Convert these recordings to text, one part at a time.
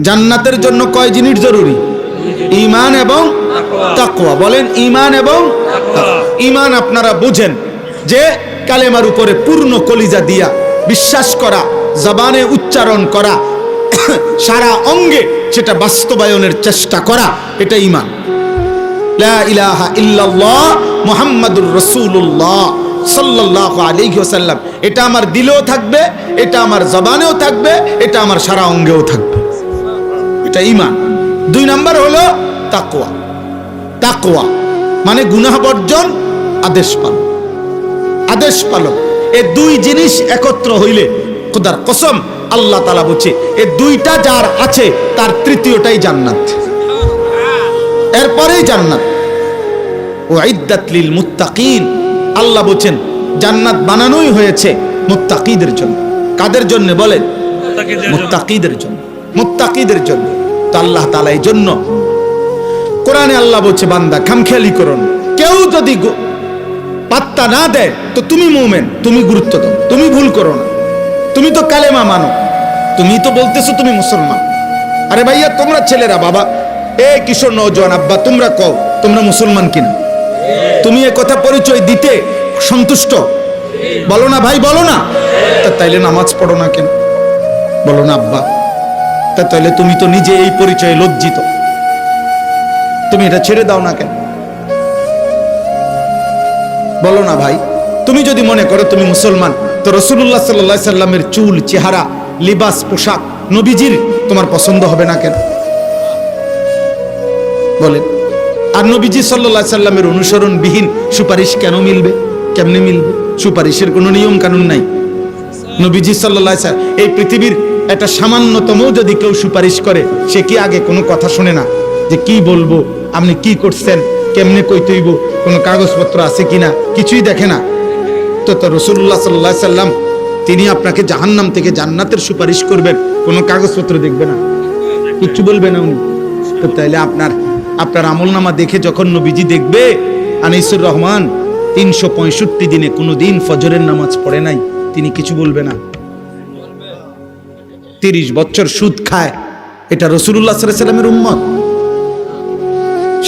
জান্নাতের জন্য কয় জিনিস জরুরি? ইমান এবং তাকওয়া। বলেন ইমান এবং ইমান আপনারা বুঝেন যে কালেমার উপরে পূর্ণ কলিজা দিয়া বিশ্বাস করা, জবানে উচ্চারণ করা, সারা অঙ্গে সেটা বাস্তবায়নের চেষ্টা করা, এটা ইমান ইলাহা মুহাম্মাদুর রাসূলুল্লাহ সাল্লাল্লাহু আলাইহি এটা আমার দিলেও থাকবে, এটা আমার জবানেও থাকবে, এটা আমার সারা অঙ্গেও থাকবে। এটা ইমান দুই নাম্বার হলো তাকওয়া। তাকওয়া মানে গুনাহ বর্জন আদেশ পালন। আদেশ পালন। এ দুই জিনিস একত্র হইলে খোদার কসম আল্লাহ তালা বলছে এ দুইটা যার আছে তার তৃতীয়টাই জান্নাত। এরপরেই জান্নাত। ও লিল মুত্তাকিন। আল্লাহ বলছেন জান্নাত বানানোই হয়েছে মুত্তাকিদের জন্য। কাদের জন্য বলেন? মুত্তাকিদের জন্য। মুত্তাকিদের জন্য। আল্লাহ তাআলা এই জন্য কোরআনে আল্লাহ বলছে, বান্দা, খামখেয়ালি করুন কেউ যদি পাত্তা না দেয়, তো তুমি মুমেন, তুমি গুরুত্ব দাও তুমি ভুল করো না। তুমি তো কালেমা মানো, তুমি তো বলতেছো তুমি মুসলমান। আরে ভাইয়া, তোমরা ছেলেরা, বাবা, এ কিশোর নৌজওয়ান আব্বা, তোমরা কও, তোমরা মুসলমান কিনা? তুমি এ কথা পরিচয় দিতে সন্তুষ্ট? বলো না ভাই, বলো না। তাইলে নামাজ পড়ো না কেন? বলো না, আব্বা। তা তাইলে তুমি তো নিজে এই পরিচয়ে লজ্জিত। তুমি এটা ছেড়ে দাও না কেন? বলো না ভাই, তুমি যদি মনে করো তুমি মুসলমান, তো রসুল্লাহ সাল্লা সাল্লামের চুল, চেহারা, লিবাস, পোশাক, নবীজির তোমার পছন্দ হবে না কেন? বলেন, আর নবীজি সাল্লাহ সাল্লামের অনুসরণ বিহীন সুপারিশ কেন মিলবে? কেমনে মিলবে? সুপারিশের কোনো নিয়ম কানুন নাই। নবীজি সাল্লাহ এই পৃথিবীর একটা সামান্যতম যদি কেউ সুপারিশ করে, সে কি আগে কোনো কথা শুনে না যে কি বলব, আপনি কি করছেন, কেমনে কইতেইব, কোনো কাগজপত্র আছে কিনা, কিছুই দেখে না। তো তো রসুল্লাহ সাল্লাহ সাল্লাম, তিনি আপনাকে জাহান্নাম থেকে জান্নাতের সুপারিশ করবেন, কোনো কাগজপত্র দেখবে না। কিচ্ছু বলবে না উনি। তো তাইলে আপনার আপনার আমলনামা দেখে যখন নবীজি দেখবে আনিসুর রহমান তিনশো পঁয়ষট্টি দিনে কোনো দিন ফজরের নামাজ পড়ে নাই, তিনি কিছু বলবে না। তিরিশ বছর সুদ খায়। এটা রসুল্লাহ সাল্লামের উম্মত।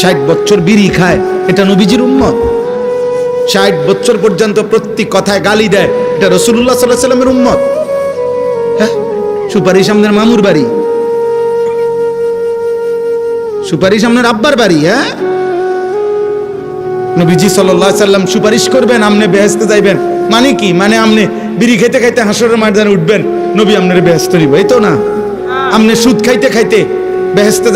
ষাট বছর বিড়ি খায়, এটা নবীজির উম্মত। ষাট বছর পর্যন্ত প্রত্যেক কথায় গালি দেয়, এটা রসুল্লাহ সাল্লাহ সাল্লামের উম্মত। হ্যাঁ? সুপারিশ আমাদের মামুর বাড়ি। সুপারিশ আপনার আব্বার বাড়ি হ্যাঁ? নবীজি সাল্লাহ সাল্লাম সুপারিশ করবেন আপনি বেহেস্তে যাইবেন। মানে কি? মানে আপনি বিড়ি খাইতে খাইতে হাসরের ময়দানে উঠবেন নবী আপনার বেহেস্ত নিব এই তো না? আপনি সুদ খাইতে খাইতে বেহেস্তে